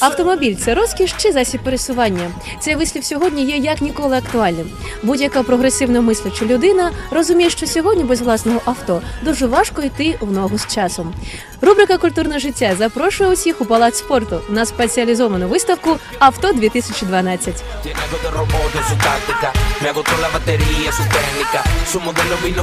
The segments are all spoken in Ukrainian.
Автомобіль це розкіш чи засіб пересування. Цей вислів сьогодні є як ніколи актуальним. Будь-яка прогресивно мисляча людина розуміє, що сьогодні без власного авто дуже важко йти в ногу з часом. Рубрика Культурне життя запрошує усіх у палац спорту на спеціалізовану виставку Авто 2012 Tiene algo de robot en su táctica. Me agotó la batería, su técnica. Su modelo vino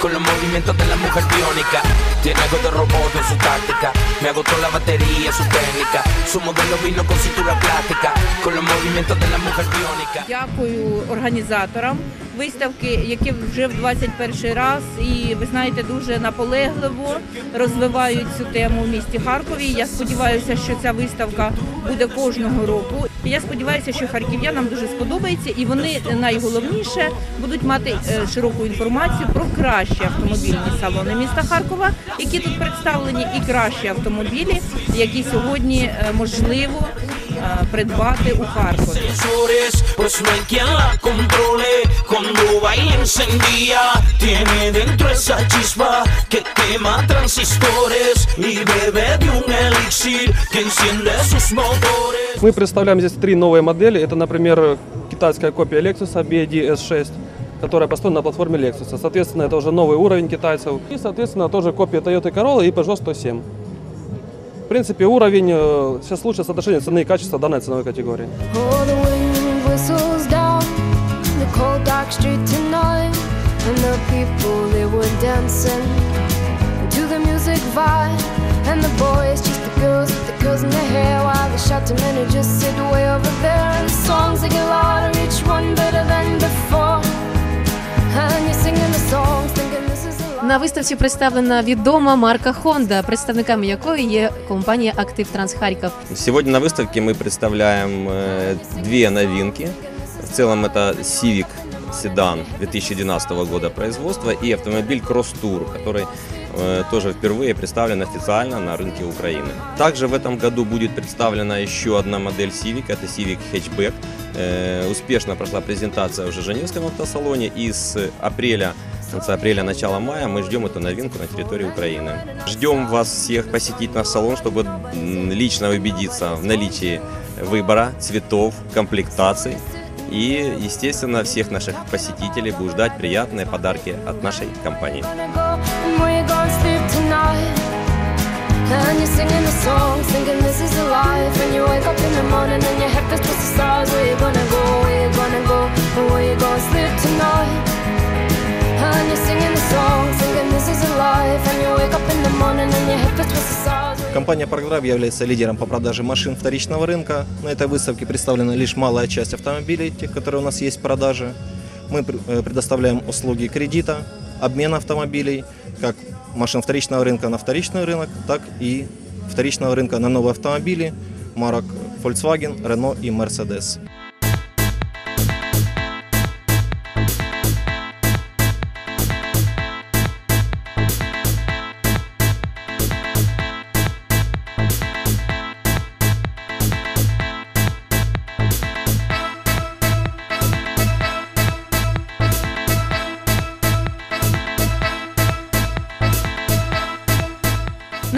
con los movimientos de la mujer biónica. Tiene algo de robot en su táctica. Me agotó la batería, su técnica. Su modelo vino con cintura plástica. Con los movimientos de la mujer biónica. Дякую організаторам виставки, які вже в 21 раз і ви знаєте дуже наполегливо розвивають цю тему в місті Харкові. Я сподіваюся, що ця виставка буде кожного року. Я сподіваюся, що харків'янам дуже сподобається, і вони найголовніше будуть мати е, широку інформацію про кращі автомобільні салони міста Харкова, які тут представлені, і кращі автомобілі, які сьогодні е, можливо придбати у Харкові. Мы представляем здесь три новые модели. Это, например, китайская копия Lexus BD S6 которая построена на платформе Lexus. Соответственно, это уже новый уровень китайцев. И, соответственно, тоже копия Toyota Corolla и Peugeot 107. В принципе, уровень сейчас лучшее соотношение цены и качества данной ценовой категории. And the boys, just the girls with the girls in their hair While the shop to men just sit way over there And the songs they get loud На виставці представлена відома марка Honda, представниками якої є компанія Актив Транс Харків. Сегодня на выставке мы представляем э, две новинки. В целом это Civic седан 2012 года производства и автомобиль Cross Tour, который э, тоже впервые представлен официально на рынке Украины. Также в этом году будет представлена еще одна модель Civic, это Civic Hatchback. Э, Успешно прошла презентация уже в Женевском автосалоне и с апреля конца апреля, начала мая мы ждем эту новинку на территории Украины. Ждем вас всех посетить наш салон, чтобы лично убедиться в наличии выбора цветов, комплектаций. И, естественно, всех наших посетителей будут ждать приятные подарки от нашей компании. singing the song thinking this is a life Компания Програб является лидером по продаже машин вторичного рынка. На этой выставке представлена лишь малая часть автомобилей, тех, которые у нас есть в продаже. Мы пр- э, предоставляем услуги кредита, обмена автомобилей, как машин вторичного рынка на вторичный рынок, так и вторичного рынка на новые автомобили марок Volkswagen, Renault и Mercedes.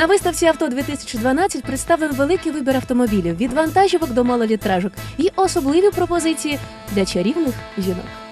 На виставці авто 2012 представлен великий вибір автомобілів від вантажівок до малолітражок і особливі пропозиції для чарівних жінок.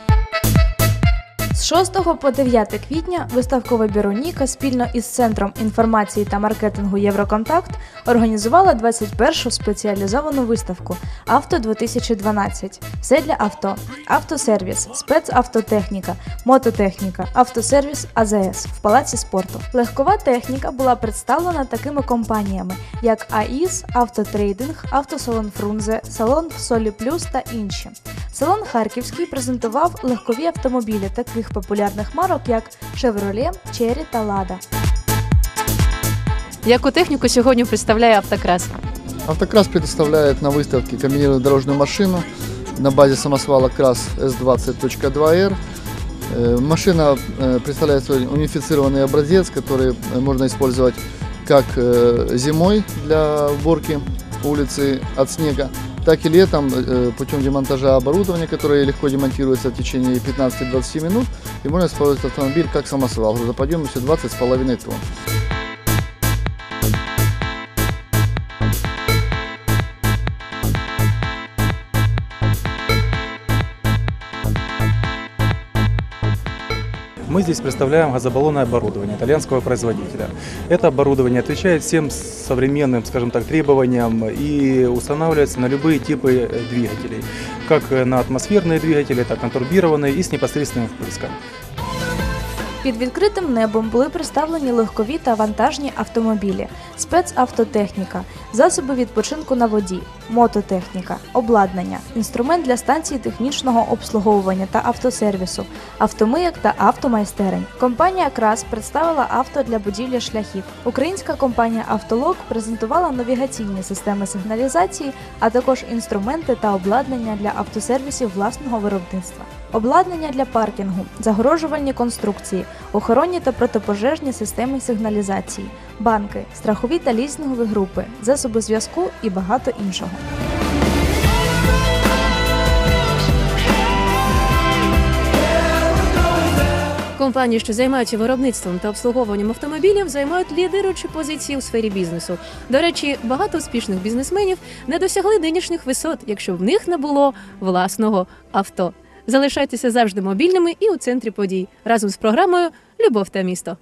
З 6 по 9 квітня виставкова Біроніка спільно із Центром інформації та маркетингу Євроконтакт організувала 21-шу спеціалізовану виставку Авто 2012. Все для авто, автосервіс, спецавтотехніка, мототехніка, автосервіс АЗС в палаці спорту. Легкова техніка була представлена такими компаніями, як АІС, Автотрейдинг, Автосалон Фрунзе, Салон Солі Плюс та інші. Салон Харківський презентував легкові автомобілі таких популярних марок, як Chevrolet, Chery та Lada. Яку техніку сьогодні представляє автокрас? Автокрас предоставляет на выставке комбинированную дорожную машину на базе самосвала КРАС S20.2R. Э, Машина э, представляет собой унифицированный образец, который э, можно использовать как э, зимой для уборки улицы от снега, так и летом э, путем демонтажа оборудования, которое легко демонтируется в течение 15-20 минут. И можно использовать автомобиль как самосвал грузоподъемностью 20,5 тонн. Мы здесь представляем газобаллонное оборудование итальянского производителя. Это оборудование отвечает всем современным, скажем так, требованиям и устанавливается на любые типы э, двигателей, как э, на атмосферные двигатели, так и на турбированные и с непосредственным впрыском. Під відкритим небом були представлені легкові та вантажні автомобілі, спецавтотехніка, засоби відпочинку на воді, мототехніка, обладнання, інструмент для станції технічного обслуговування та автосервісу, автомийок та автомайстерень. Компанія Крас представила авто для будівлі шляхів. Українська компанія Автолог презентувала навігаційні системи сигналізації, а також інструменти та обладнання для автосервісів власного виробництва. Обладнання для паркінгу, загорожувальні конструкції, охоронні та протипожежні системи сигналізації, банки, страхові та лізингові групи, засоби зв'язку і багато іншого. Компанії, що займаються виробництвом та обслуговуванням автомобілів, займають лідируючі позиції у сфері бізнесу. До речі, багато успішних бізнесменів не досягли нинішніх висот, якщо в них не було власного авто. Залишайтеся завжди мобільними і у центрі подій разом з програмою Любов та місто.